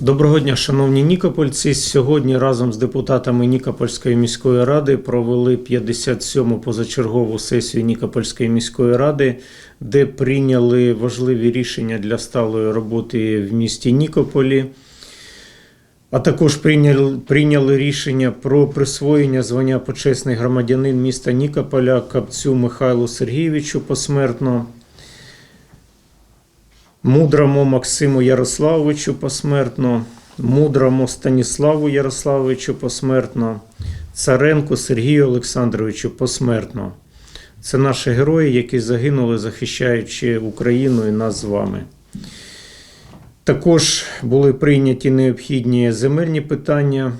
Доброго дня, шановні нікопольці. Сьогодні разом з депутатами Нікопольської міської ради провели 57-му позачергову сесію Нікопольської міської ради, де прийняли важливі рішення для сталої роботи в місті Нікополі. А також прийняли, прийняли рішення про присвоєння звання почесний громадянин міста Нікополя Капцю Михайлу Сергійовичу посмертно. Мудрому Максиму Ярославовичу посмертно, мудрому Станіславу Ярославовичу посмертно, Царенку Сергію Олександровичу посмертно. Це наші герої, які загинули, захищаючи Україну і нас з вами. Також були прийняті необхідні земельні питання,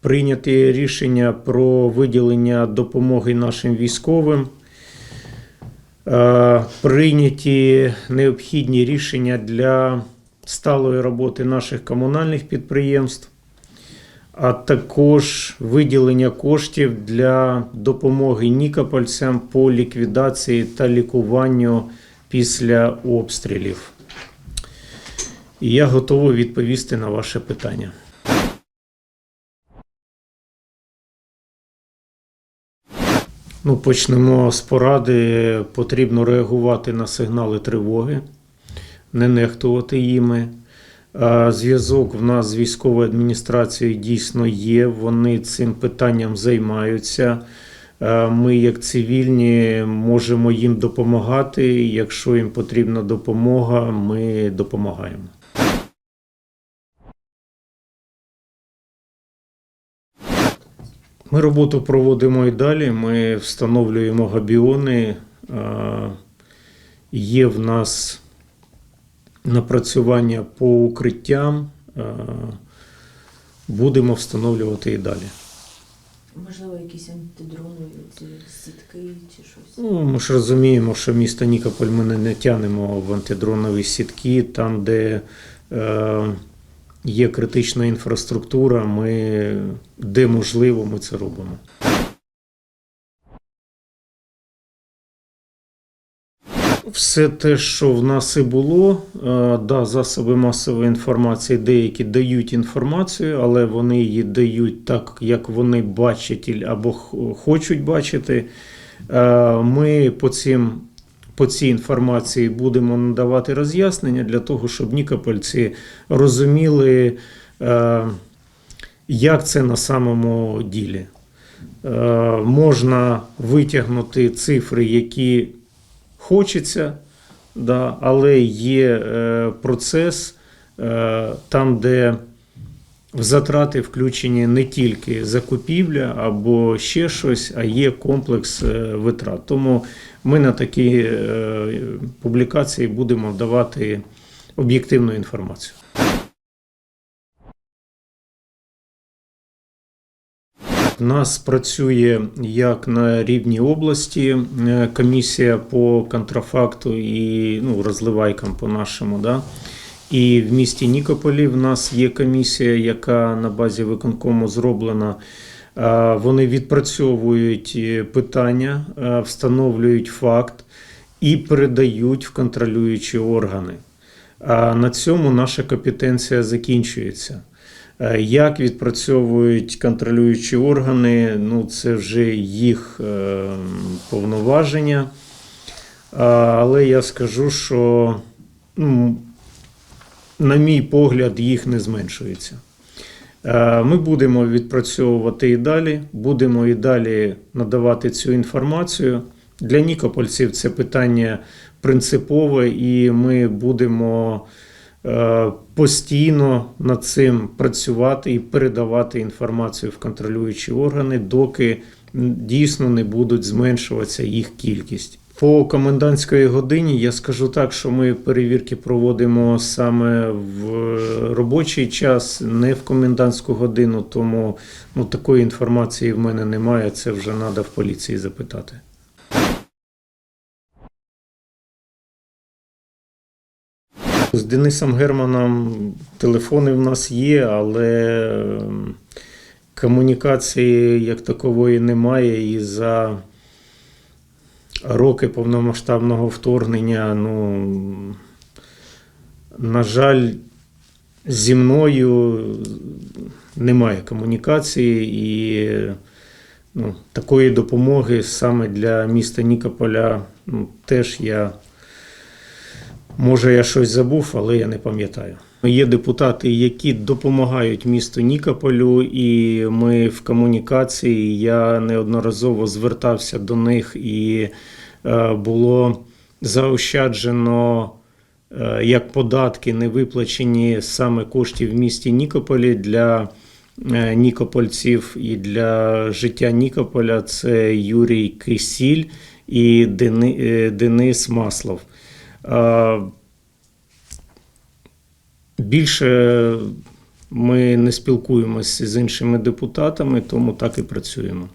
прийняті рішення про виділення допомоги нашим військовим. Е, Прийняті необхідні рішення для сталої роботи наших комунальних підприємств, а також виділення коштів для допомоги нікопольцям по ліквідації та лікуванню після обстрілів. І я готовий відповісти на ваше питання. Ну, почнемо з поради. Потрібно реагувати на сигнали тривоги, не нехтувати їми. Зв'язок в нас з військовою адміністрацією дійсно є. Вони цим питанням займаються. Ми, як цивільні, можемо їм допомагати. Якщо їм потрібна допомога, ми допомагаємо. Ми роботу проводимо і далі. Ми встановлюємо габіони. Є в нас напрацювання по укриттям. Будемо встановлювати і далі. Можливо, якісь антидронові сітки чи щось. Ну, ми ж розуміємо, що місто Нікополь ми не, не тянемо в антидронові сітки, там, де е, є критична інфраструктура, ми, де можливо, ми це робимо. Все те, що в нас і було, е, да, засоби масової інформації деякі дають інформацію, але вони її дають так, як вони бачать або хочуть бачити. Е, Ми по, цим, по цій інформації будемо надавати роз'яснення для того, щоб нікопольці розуміли, е, як це на самому ділі. Е, Можна витягнути цифри, які хочеться, але є е, процес там, де в затрати включені не тільки закупівля або ще щось, а є комплекс е, витрат. Тому ми на такі е, публікації будемо давати об'єктивну інформацію. У нас працює як на рівні області е, комісія по контрафакту і ну, розливайкам по-нашому. Да? І в місті Нікополі в нас є комісія, яка на базі виконкому зроблена. Е, Вони відпрацьовують е, питання, е, встановлюють факт і передають в контролюючі органи. На цьому наша компетенція закінчується. Як відпрацьовують контролюючі органи, ну це вже їх повноваження. Але я скажу, що, ну, на мій погляд, їх не зменшується. Е, Ми будемо відпрацьовувати і далі, будемо і далі надавати цю інформацію. Для нікопольців це питання принципове, і ми будемо е, постійно над цим працювати і передавати інформацію в контролюючі органи, доки дійсно не будуть зменшуватися їх кількість. По комендантської годині я скажу так, що ми перевірки проводимо саме в робочий час, не в комендантську годину, тому ну, такої інформації в мене немає. Це вже треба в поліції запитати. З Денисом Германом телефони в нас є, але ем, комунікації як такової немає. І за роки повномасштабного вторгнення, ну, на жаль, зі мною немає комунікації і ну, такої допомоги саме для міста Нікополя ну, теж я. Може, я щось забув, але я не пам'ятаю. Є депутати, які допомагають місту Нікополю, і ми в комунікації. Я неодноразово звертався до них, і е, було заощаджено е, як податки, не виплачені саме коштів в місті Нікополі для е, нікопольців і для життя Нікополя. Це Юрій Кисіль і Денис Маслов. Е, Більше ми не спілкуємося з іншими депутатами, тому так і працюємо.